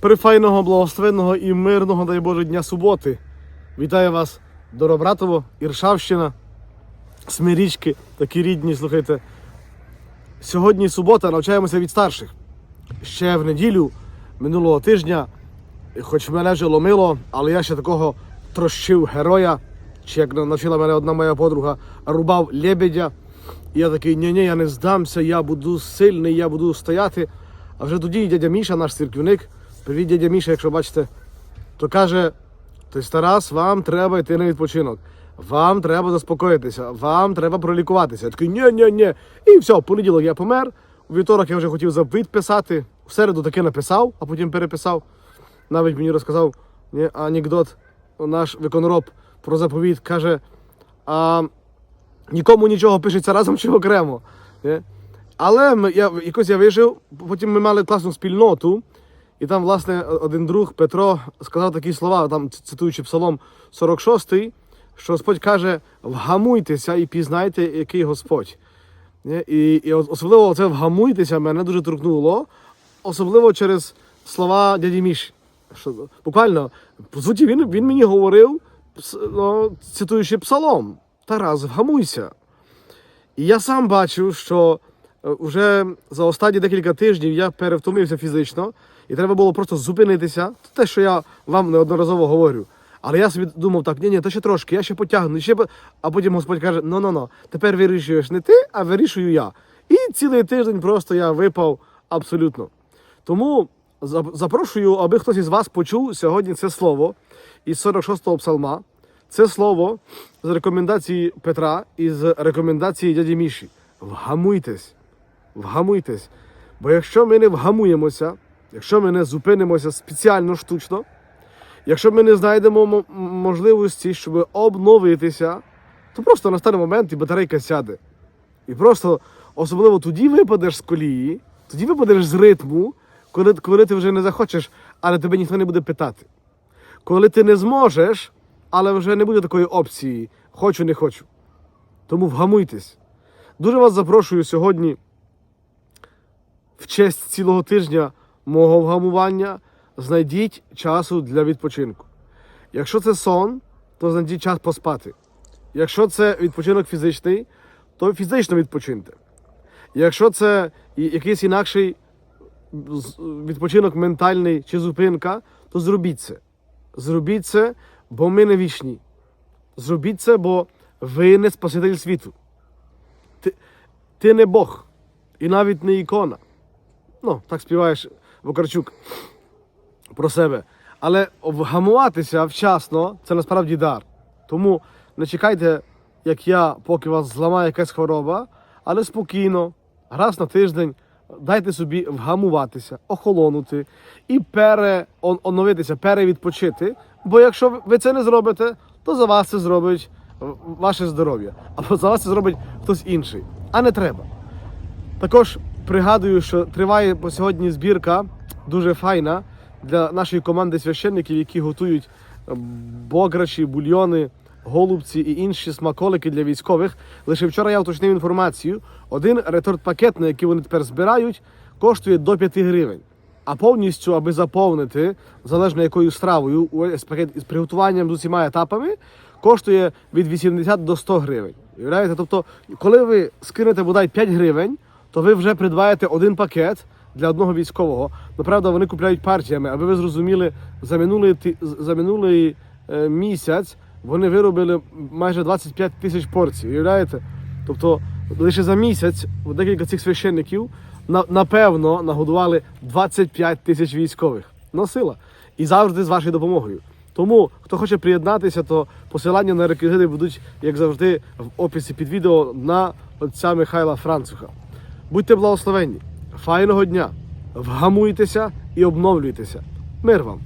Прифайного, благословенного і мирного, дай Боже, дня суботи. Вітаю вас, Доробратово, Іршавщина, Смирічки, такі рідні, слухайте. Сьогодні субота, навчаємося від старших. Ще в неділю минулого тижня, хоч мене вже ломило, але я ще такого трощив героя, чи як навчила мене одна моя подруга, рубав лебедя. І я такий, ні-ні, я не здамся, я буду сильний, я буду стояти. А вже тоді дядя Міша, наш церківник, привіт, дядя Міша, якщо бачите, то каже: той Тарас, вам треба йти на відпочинок. Вам треба заспокоїтися, вам треба пролікуватися. Я такий, ні, ні, ні. І все, в понеділок я помер. У вівторок я вже хотів заповіт писати. В середу таки написав, а потім переписав. Навіть мені розказав анекдот наш виконроб про заповіт. Каже, а нікому нічого пишеться разом чи окремо. Але ми, я, якось я вижив, потім ми мали класну спільноту, і там, власне, один друг Петро сказав такі слова, там цитуючи Псалом 46, що Господь каже: вгамуйтеся і пізнайте, який Господь. І, і особливо це вгамуйтеся мене дуже торкнуло, особливо через слова дяді Міші. Що, буквально, по суті, він, він мені говорив, ну, цитуючи Псалом, Тарас, вгамуйся. І я сам бачив, що е, вже за останні декілька тижнів я перевтомився фізично, і треба було просто зупинитися. Те, що я вам неодноразово говорю. Але я собі думав так, ні, ні, то ще трошки, я ще потягну, ще по-» а потім Господь каже: ну ну ну тепер вирішуєш не ти, а вирішую я. І цілий тиждень просто я випав абсолютно. Тому запрошую, аби хтось із вас почув сьогодні це слово із 46-го псалма. Це слово з рекомендації Петра і з рекомендації дяді Міші. Вгамуйтесь, вгамуйтесь. Бо якщо ми не вгамуємося, якщо ми не зупинимося спеціально штучно, якщо ми не знайдемо мо- можливості, щоб обновитися, то просто настане момент і батарейка сяде. І просто особливо тоді випадеш з колії, тоді випадеш з ритму, коли, коли ти вже не захочеш, але тебе ніхто не буде питати. Коли ти не зможеш, але вже не буде такої опції хочу, не хочу. Тому вгамуйтесь. Дуже вас запрошую сьогодні в честь цілого тижня мого вгамування. Знайдіть часу для відпочинку. Якщо це сон, то знайдіть час поспати. Якщо це відпочинок фізичний, то фізично відпочиньте. Якщо це якийсь інакший відпочинок ментальний чи зупинка, то зробіть це. Зробіть це, бо ми не вічні. Зробіть це, бо ви не Спаситель світу. Ти, ти не Бог і навіть не ікона. Ну, так співаєш Вокарчук про себе. Але вгамуватися вчасно це насправді дар. Тому не чекайте, як я, поки вас зламає якась хвороба, але спокійно, раз на тиждень, дайте собі вгамуватися, охолонути і переоновитися, перевідпочити. Бо якщо ви це не зробите, то за вас це зробить ваше здоров'я, або за вас це зробить хтось інший. А не треба. Також пригадую, що триває по сьогодні збірка дуже файна для нашої команди священників, які готують е, бограчі, бульйони, голубці і інші смаколики для військових. Лише вчора я уточнив інформацію. Один реторт-пакет, на який вони тепер збирають, коштує до 5 гривень. А повністю, аби заповнити, залежно якою стравою, ось пакет із приготуванням з усіма етапами, коштує від 80 до 100 гривень. Тобто, коли ви скинете бодай 5 гривень, то ви вже придбаєте один пакет для одного військового. Ну, правда, вони купляють партіями, аби ви зрозуміли, за минулий, за минулий е, місяць вони виробили майже 25 тисяч порцій. Уявляєте? Тобто лише за місяць декілька цих священників на, напевно нагодували 25 тисяч військових. Ну, сила. І завжди з вашою допомогою. Тому, хто хоче приєднатися, то посилання на реквізити будуть, як завжди, в описі під відео на отця Михайла Француха. Будьте благословенні, файного дня, вгамуйтеся і обновлюйтеся. Мир вам!